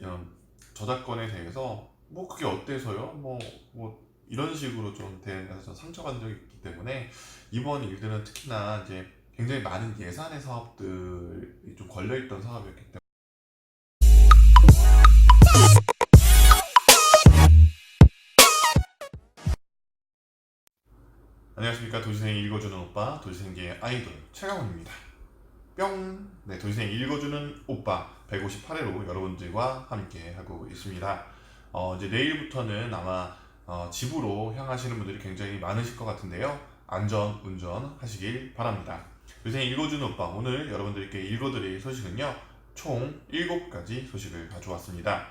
이런 저작권에 대해서 뭐 그게 어때서요? 뭐, 뭐 이런 식으로 좀 대해서 상처받은 적이 있기 때문에 이번 일들은 특히나 이제 굉장히 많은 예산의 사업들이 좀 걸려있던 사업이었기 때문에 안녕하십니까 도시생 읽어주는 오빠 도시생계의 아이돌 최강원입니다 뿅! 네 도시생 읽어주는 오빠 158회로 여러분들과 함께 하고 있습니다. 어, 이제 내일부터는 아마 어, 집으로 향하시는 분들이 굉장히 많으실 것 같은데요. 안전 운전 하시길 바랍니다. 도시생 읽어주는 오빠 오늘 여러분들께 읽어드릴 소식은요. 총 7가지 소식을 가져왔습니다.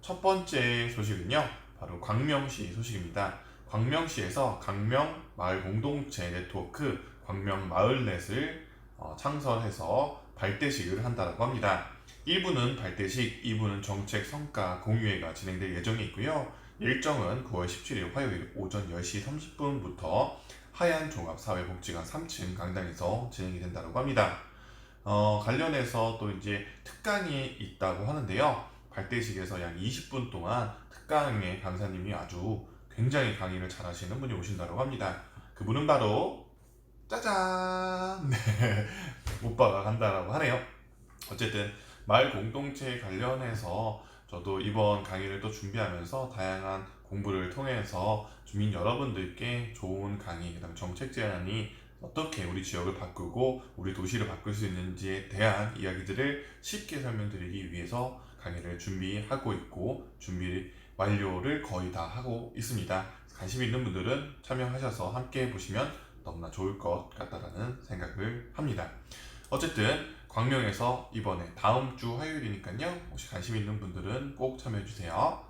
첫 번째 소식은요. 바로 광명시 소식입니다. 광명시에서 광명 마을 공동체 네트워크 광명 마을넷을 어, 창설해서 발대식을 한다고 합니다. 1부는 발대식, 2부는 정책 성과 공유회가 진행될 예정이 있고요. 일정은 9월 17일 화요일 오전 10시 30분부터 하얀 종합사회복지관 3층 강당에서 진행이 된다고 합니다. 어, 관련해서 또 이제 특강이 있다고 하는데요. 발대식에서 약 20분 동안 특강의 강사님이 아주 굉장히 강의를 잘하시는 분이 오신다고 합니다. 그분은 바로 짜잔! 네, 오빠가 간다라고 하네요. 어쨌든 마을 공동체 관련해서 저도 이번 강의를 또 준비하면서 다양한 공부를 통해서 주민 여러분들께 좋은 강의, 그다음 정책 제안이 어떻게 우리 지역을 바꾸고 우리 도시를 바꿀 수 있는지에 대한 이야기들을 쉽게 설명드리기 위해서 강의를 준비하고 있고 준비 완료를 거의 다 하고 있습니다. 관심 있는 분들은 참여하셔서 함께 보시면 너무나 좋을 것 같다라는 생각을 합니다. 어쨌든 광명에서 이번에 다음 주 화요일이니까요. 혹시 관심 있는 분들은 꼭 참여해 주세요.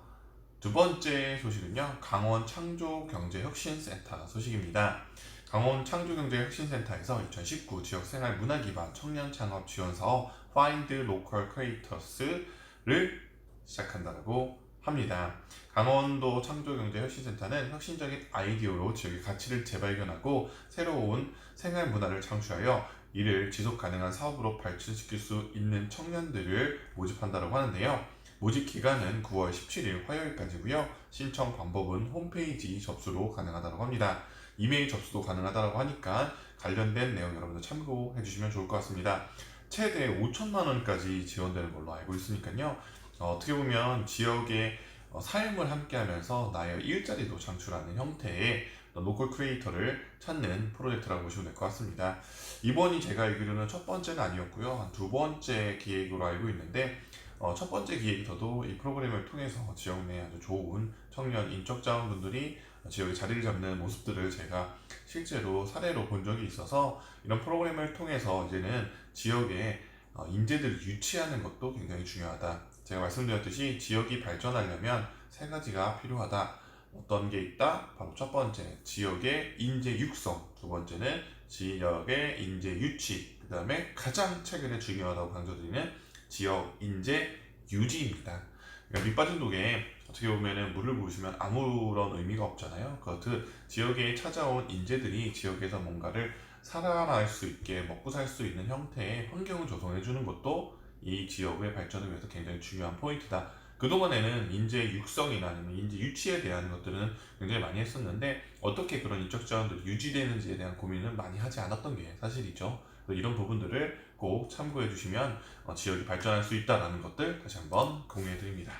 두 번째 소식은요. 강원 창조경제혁신센터 소식입니다. 강원 창조경제혁신센터에서 2019 지역생활 문화기반 청년 창업 지원 사업 Find Local Creators를 시작한다고 합니다. 강원도 창조경제혁신센터는 혁신적인 아이디어로 지역의 가치를 재발견하고 새로운 생활 문화를 창출하여 이를 지속 가능한 사업으로 발전시킬 수 있는 청년들을 모집한다고 하는데요. 모집 기간은 9월 17일 화요일까지고요. 신청 방법은 홈페이지 접수로 가능하다고 합니다. 이메일 접수도 가능하다고 하니까 관련된 내용 여러분들 참고해 주시면 좋을 것 같습니다. 최대 5천만 원까지 지원되는 걸로 알고 있으니까요. 어, 어떻게 보면 지역의 어, 삶을 함께하면서 나의 일자리도 창출하는 형태의 로컬 크리에이터를 찾는 프로젝트라고 보시면 될 것 같습니다. 이번이 제가 알기로는 첫 번째는 아니었고요. 한 두 번째 기획으로 알고 있는데 어, 첫 번째 기획에서도 이 프로그램을 통해서 지역 내 아주 좋은 청년 인적 자원분들이 지역에 자리를 잡는 모습들을 제가 실제로 사례로 본 적이 있어서 이런 프로그램을 통해서 이제는 지역에 어, 인재들을 유치하는 것도 굉장히 중요하다. 제가 말씀드렸듯이 지역이 발전하려면 세 가지가 필요하다. 어떤 게 있다? 바로 첫 번째, 지역의 인재 육성. 두 번째는 지역의 인재 유치. 그 다음에 가장 최근에 중요하다고 강조드리는 지역 인재 유지입니다. 그러니까 밑빠진 독에 어떻게 보면은 물을 부으시면 아무런 의미가 없잖아요. 그 지역에 찾아온 인재들이 지역에서 뭔가를 살아날 수 있게 먹고 살 수 있는 형태의 환경을 조성해 주는 것도 이 지역의 발전을 위해서 굉장히 중요한 포인트다. 그동안에는 인재 육성이나 아니면 인재 유치에 대한 것들은 굉장히 많이 했었는데 어떻게 그런 인적 자원들이 유지되는지에 대한 고민을 많이 하지 않았던 게 사실이죠. 이런 부분들을 꼭 참고해 주시면 어, 지역이 발전할 수 있다는 것들 다시 한번 공유해 드립니다.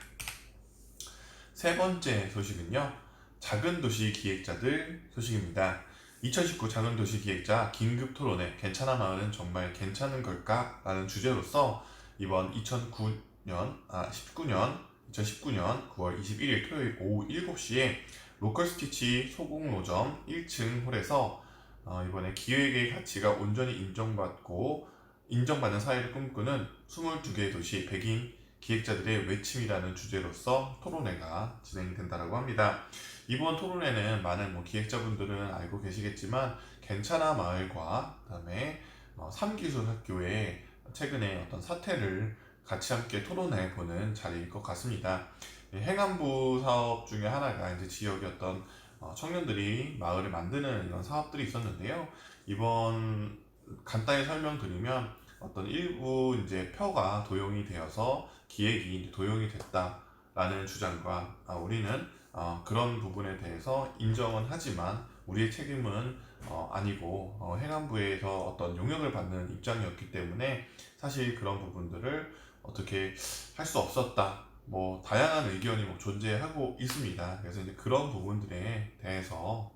세 번째 소식은요. 작은 도시 기획자들 소식입니다. 2019 작은 도시 기획자 긴급 토론회 괜찮아 마을은 정말 괜찮은 걸까? 라는 주제로서 이번 2009년 아 19년 2019년 9월 21일 토요일 오후 7시에 로컬 스티치 소공로점 1층 홀에서 어, 이번에 기획의 가치가 온전히 인정받고 인정받는 사회를 꿈꾸는 22개의 도시 백인 기획자들의 외침이라는 주제로서 토론회가 진행된다고 합니다. 이번 토론회는 많은 뭐 기획자분들은 알고 계시겠지만 괜찮아 마을과 그다음에 어, 삼기술학교의 최근에 어떤 사태를 같이 함께 토론해 보는 자리일 것 같습니다. 행안부 사업 중에 하나가 이제 지역의 어떤 어, 청년들이 마을을 만드는 이런 사업들이 있었는데요. 이번 간단히 설명드리면 어떤 일부 이제 표가 도용이 되어서 기획이 도용이 됐다라는 주장과 아, 우리는 어, 그런 부분에 대해서 인정은 하지만 우리의 책임은 어, 아니고 어, 행안부에서 어떤 용역을 받는 입장이었기 때문에 사실 그런 부분들을 어떻게 할 수 없었다. 뭐 다양한 의견이 뭐 존재하고 있습니다. 그래서 이제 그런 부분들에 대해서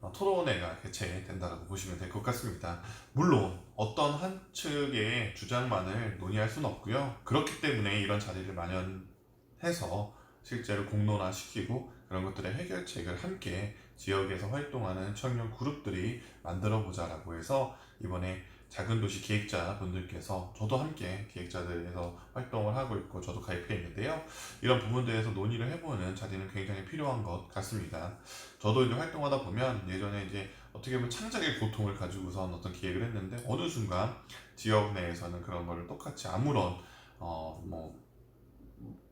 어, 토론회가 개최된다고 보시면 될 것 같습니다. 물론 어떤 한 측의 주장만을 논의할 수는 없고요. 그렇기 때문에 이런 자리를 마련해서 실제로 공론화시키고 그런 것들의 해결책을 함께 지역에서 활동하는 청년 그룹들이 만들어 보자라고 해서 이번에 작은 도시 기획자 분들께서 저도 함께 기획자들에서 활동을 하고 있고 저도 가입해 있는데요. 이런 부분들에서 논의를 해보는 자리는 굉장히 필요한 것 같습니다. 저도 이제 활동하다 보면 예전에 이제 어떻게 보면 창작의 고통을 가지고선 어떤 기획을 했는데 어느 순간 지역 내에서는 그런 거를 똑같이 아무런 어뭐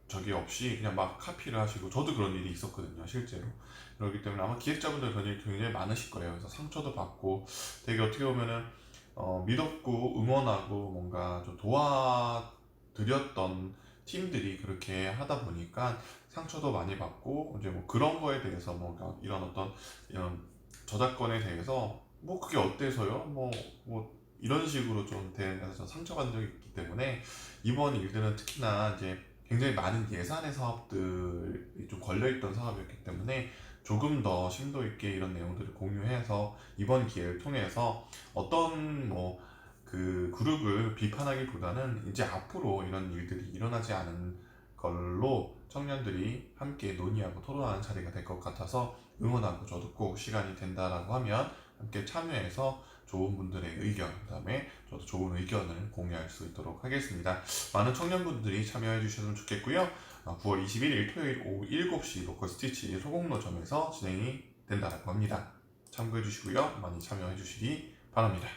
저기 없이 그냥 막 카피를 하시고 저도 그런 일이 있었거든요 실제로 그렇기 때문에 아마 기획자분들 그런 일이 굉장히 많으실 거예요 그래서 상처도 받고 되게 어떻게 보면은 어, 믿었고 응원하고 뭔가 좀 도와드렸던 팀들이 그렇게 하다 보니까 상처도 많이 받고 이제 뭐 그런 거에 대해서 뭔가 이런 어떤 이런 저작권에 대해서 뭐 그게 어때서요? 뭐, 뭐 이런 식으로 좀 대응해서 상처받은 적이 있기 때문에 이번 일들은 특히나 이제 굉장히 많은 예산의 사업들이 좀 걸려있던 사업이었기 때문에 조금 더 심도 있게 이런 내용들을 공유해서 이번 기회를 통해서 어떤 뭐 그 그룹을 비판하기보다는 이제 앞으로 이런 일들이 일어나지 않은 걸로 청년들이 함께 논의하고 토론하는 자리가 될 것 같아서 응원하고 저도 꼭 시간이 된다라고 하면 함께 참여해서 좋은 분들의 의견, 그 다음에 저도 좋은 의견을 공유할 수 있도록 하겠습니다. 많은 청년분들이 참여해 주셨으면 좋겠고요. 어, 9월 21일 토요일 오후 7시 로컬 스티치 소공로점에서 진행이 된다라고 합니다. 참고해 주시고요. 많이 참여해 주시기 바랍니다.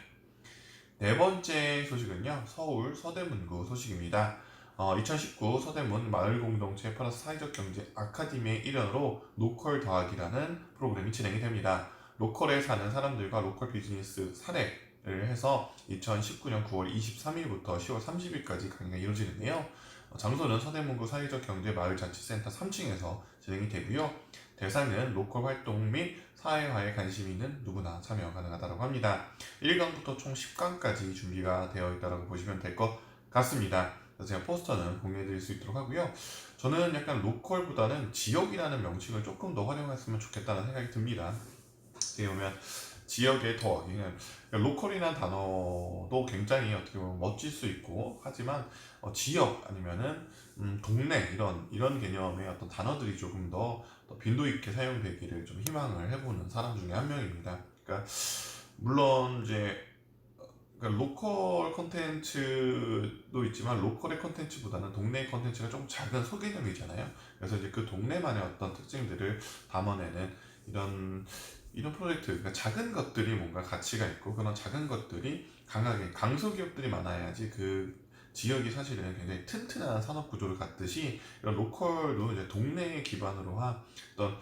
네 번째 소식은요. 서울 서대문구 소식입니다. 어, 2019 서대문 마을공동체 플러스 사회적 경제 아카데미의 일환으로 로컬 더하기라는 프로그램이 진행이 됩니다. 로컬에 사는 사람들과 로컬 비즈니스 사례를 해서 2019년 9월 23일부터 10월 30일까지 강의가 이루어지는데요. 어, 장소는 서대문구 사회적 경제 마을자치센터 3층에서 진행이 되고요. 대상은 로컬 활동 및 사회화에 관심 있는 누구나 참여 가능하다고 합니다. 1강부터 총 10강까지 준비가 되어 있다고 보시면 될 것 같습니다. 제가 포스터는 공유해 드릴 수 있도록 하고요. 저는 약간 로컬보다는 지역이라는 명칭을 조금 더 활용했으면 좋겠다는 생각이 듭니다. 어떻게 보면 지역의 더 그냥 로컬이라는 단어도 굉장히 어떻게 보면 멋질 수 있고 하지만 어, 지역 아니면은 음, 동네 이런 이런 개념의 어떤 단어들이 조금 더, 더 빈도 있게 사용되기를 좀 희망을 해보는 사람 중에 한 명입니다. 그러니까 물론 이제 어, 그러니까 로컬 컨텐츠도 있지만 로컬의 컨텐츠보다는 동네 컨텐츠가 좀 작은 소개념이잖아요. 그래서 이제 그 동네만의 어떤 특징들을 담아내는 이런 이런 프로젝트, 그러니까 작은 것들이 뭔가 가치가 있고 그런 작은 것들이 강하게 강소기업들이 많아야지 그 지역이 사실은 굉장히 튼튼한 산업 구조를 갖듯이 이런 로컬도 이제 동네 기반으로 한 어떤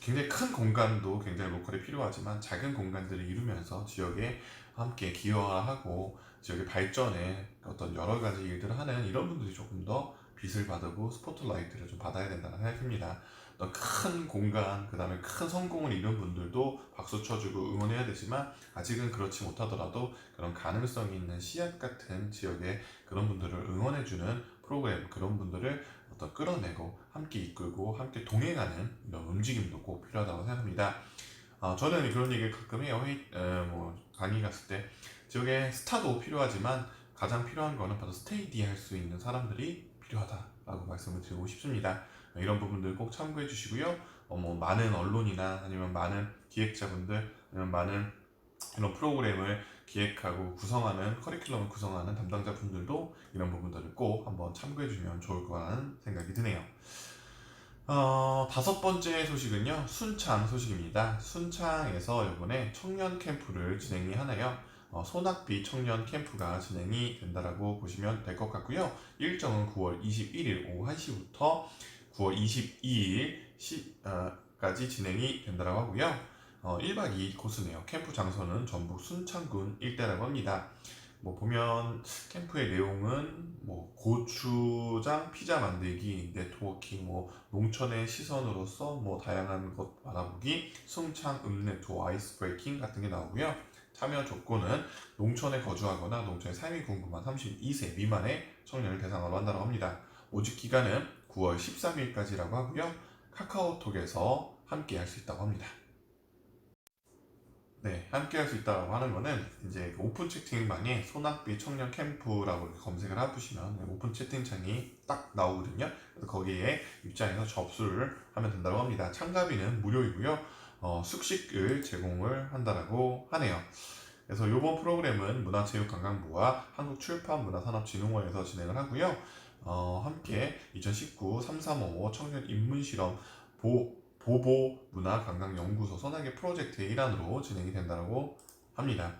굉장히 큰 공간도 굉장히 로컬이 필요하지만 작은 공간들을 이루면서 지역에 함께 기여하고 지역의 발전에 어떤 여러 가지 일들을 하는 이런 분들이 조금 더 빛을 받고 스포트라이트를 좀 받아야 된다는 생각입니다. 어떤 큰 공간, 그 다음에 큰 성공을 이룬 분들도 박수 쳐주고 응원해야 되지만 아직은 그렇지 못하더라도 그런 가능성이 있는 씨앗 같은 지역의 그런 분들을 응원해주는 프로그램, 그런 분들을 어떤 끌어내고 함께 이끌고 함께 동행하는 이런 움직임도 꼭 필요하다고 생각합니다. 어, 저는 그런 얘기를 가끔 해요. 회의, 에, 뭐 강의 갔을 때 지역에 스타도 필요하지만 가장 필요한 거는 바로 스테이디 할 수 있는 사람들이 필요하다라고 말씀을 드리고 싶습니다. 이런 부분들 꼭 참고해 주시고요. 어, 뭐 많은 언론이나 아니면 많은 기획자분들 아니면 많은 이런 프로그램을 기획하고 구성하는 커리큘럼을 구성하는 담당자분들도 이런 부분들을 꼭 한번 참고해 주면 좋을 거라는 생각이 드네요. 어, 다섯 번째 소식은요, 순창 소식입니다. 순창에서 이번에 청년 캠프를 진행이 하나요? 어, 소낙비 청년 캠프가 진행이 된다라고 보시면 될 것 같고요. 일정은 9월 21일 오후 1시부터 9월 22일 까지 진행이 된다고 하고요. 어, 1박 2일 코스네요. 캠프 장소는 전북 순창군 일대라고 합니다. 뭐 보면 캠프의 내용은 뭐 고추장 피자 만들기, 네트워킹, 뭐 농촌의 시선으로서 뭐 다양한 것 알아보기, 숨창 읍네토 아이스 브레이킹 같은 게 나오고요. 참여 조건은 농촌에 거주하거나 농촌의 삶이 궁금한 32세 미만의 청년을 대상으로 한다고 합니다. 모집 기간은 9월 13일까지라고 하고요. 카카오톡에서 함께 할 수 있다고 합니다. 네, 함께 할 수 있다고 하는 거는 이제 그 오픈 채팅방에 소낙비 청년 캠프라고 검색을 해보시면 오픈 채팅창이 딱 나오거든요. 거기에 입장해서 접수를 하면 된다고 합니다. 참가비는 무료이고요. 어, 숙식을 제공을 한다라고 하네요. 그래서 이번 프로그램은 문화체육관광부와 한국출판문화산업진흥원에서 진행을 하고요. 어, 함께 2019 3355 청년 입문 실험 보, 보보 문화 관광 연구소 소나기 프로젝트의 일환으로 진행이 된다고 합니다.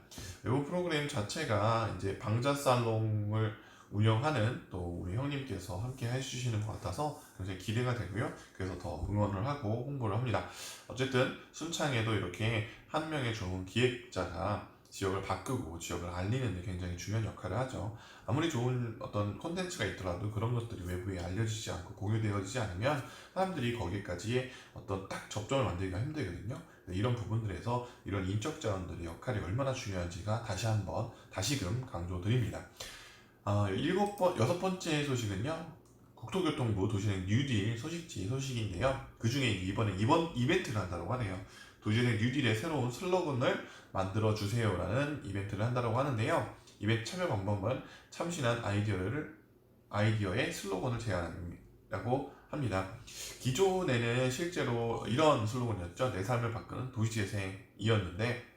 이번 프로그램 자체가 이제 방자 살롱을 운영하는 또 우리 형님께서 함께 해주시는 것 같아서 굉장히 기대가 되고요. 그래서 더 응원을 하고 홍보를 합니다. 어쨌든 순창에도 이렇게 한 명의 좋은 기획자가 지역을 바꾸고 지역을 알리는 데 굉장히 중요한 역할을 하죠. 아무리 좋은 어떤 콘텐츠가 있더라도 그런 것들이 외부에 알려지지 않고 공유되어지지 않으면 사람들이 거기까지의 어떤 딱 접점을 만들기가 힘들거든요. 네, 이런 부분들에서 이런 인적 자원들의 역할이 얼마나 중요한지가 다시 한번 다시금 강조드립니다. 아, 일곱 번, 여섯 번째 소식은요. 국토교통부 도시행 뉴딜 소식지 소식인데요. 그 중에 이번에 이번 이벤트를 한다고 하네요. 도시행 뉴딜의 새로운 슬로건을 만들어 주세요라는 이벤트를 한다고 하는데요. 이벤트 참여 방법은 참신한 아이디어를 아이디어의 슬로건을 제안하고 합니다. 기존에는 실제로 이런 슬로건이었죠. 내 삶을 바꾸는 도시재생이었는데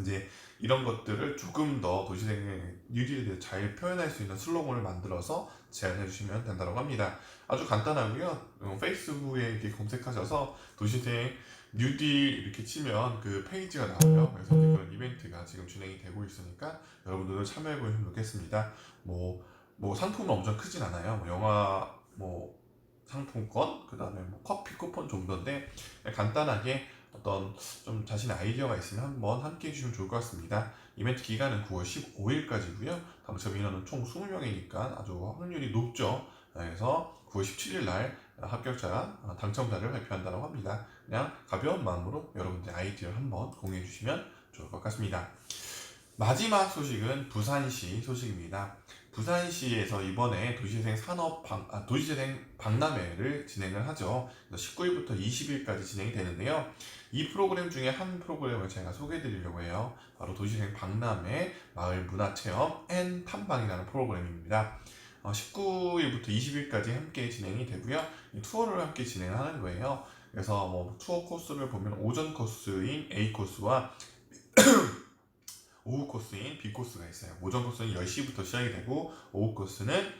이제 이런 것들을 조금 더 도시생의 뉴딜에 대해 잘 표현할 수 있는 슬로건을 만들어서 제안해 주시면 된다고 합니다. 아주 간단하고요. 어, 페이스북에 이렇게 검색하셔서 도시생 뉴딜 이렇게 치면 그 페이지가 나와요. 그래서 그런 이벤트가 지금 진행이 되고 있으니까 여러분들도 참여해 보시면 좋겠습니다. 뭐, 뭐 상품은 엄청 크진 않아요. 뭐 영화 뭐 상품권, 그 다음에 뭐 커피 쿠폰 정도인데 간단하게 어떤 좀 자신의 아이디어가 있으면 한번 함께 해주시면 좋을 것 같습니다. 이벤트 기간은 9월 15일까지고요. 당첨 인원은 총 20명이니까 아주 확률이 높죠. 그래서 9월 17일 날 합격자, 어, 당첨자를 발표한다고 합니다. 그냥 가벼운 마음으로 여러분들 아이디어를 한번 공유해 주시면 좋을 것 같습니다. 마지막 소식은 부산시 소식입니다. 부산시에서 이번에 도시재생 산업 방, 아, 도시재생 박람회를 진행을 하죠. 19일부터 20일까지 진행이 되는데요. 이 프로그램 중에 한 프로그램을 제가 소개해 드리려고 해요. 바로 도시재생 박람회 마을 문화체험 앤 탐방이라는 프로그램입니다. 어, 19일부터 20일까지 함께 진행이 되고요. 이 투어를 함께 진행하는 거예요. 그래서 뭐 투어 코스를 보면 오전 코스인 A 코스와 오후 코스인 B 코스가 있어요. 오전 코스는 10시부터 시작이 되고 오후 코스는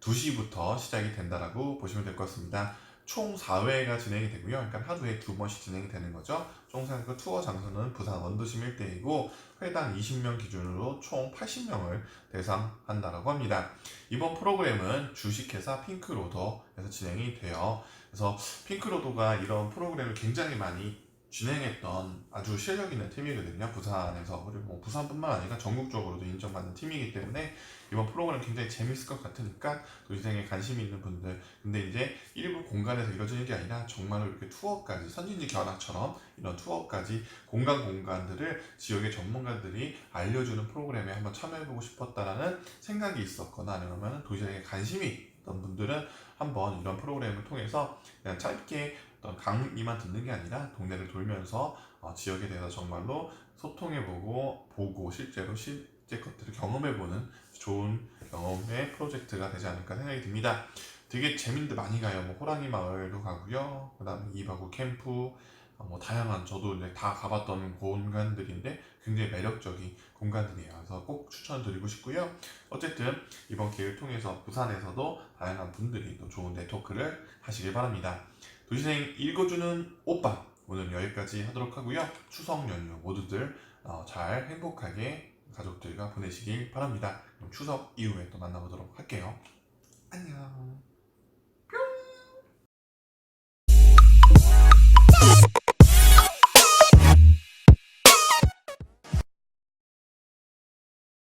2시부터 시작이 된다라고 보시면 될 것 같습니다. 총 4회가 진행이 되고요. 그러니까 하루에 두 번씩 진행이 되는 거죠. 총그 투어 장소는 부산 원도심 일대이고 회당 20명 기준으로 총 80명을 대상한다라고 합니다. 이번 프로그램은 주식회사 핑크로더에서 진행이 돼요. 그래서 핑크로더가 이런 프로그램을 굉장히 많이 진행했던 아주 실력 있는 팀이거든요. 부산에서 그리고 뭐 부산뿐만 아니라 전국적으로도 인정받는 팀이기 때문에 이번 프로그램 굉장히 재밌을 것 같으니까 도시생에 관심 있는 분들 근데 이제 일부 공간에서 이루어지는 게 아니라 정말로 이렇게 투어까지 선진지 견학처럼 이런 투어까지 공간 공간들을 지역의 전문가들이 알려주는 프로그램에 한번 참여해보고 싶었다라는 생각이 있었거나 아니면 도시생에 관심이 있던 분들은 한번 이런 프로그램을 통해서 그냥 짧게 어떤 강의만 듣는 게 아니라 동네를 돌면서 어, 지역에 대해서 정말로 소통해보고 보고 실제로 실제 것들을 경험해보는 좋은 경험의 프로젝트가 되지 않을까 생각이 듭니다. 되게 재밌는데 많이 가요. 뭐 호랑이 마을도 가고요. 그다음에 이바구 캠프, 어, 뭐 다양한 저도 이제 다 가봤던 공간들인데 굉장히 매력적인 공간들이에요. 그래서 꼭 추천드리고 싶고요. 어쨌든 이번 기회를 통해서 부산에서도 다양한 분들이 또 좋은 네트워크를 하시길 바랍니다. 도시생 읽어주는 오빠 오늘 여기까지 하도록 하고요. 추석 연휴 모두들 어, 잘 행복하게 가족들과 보내시길 바랍니다. 그럼 추석 이후에 또 만나보도록 할게요. 안녕.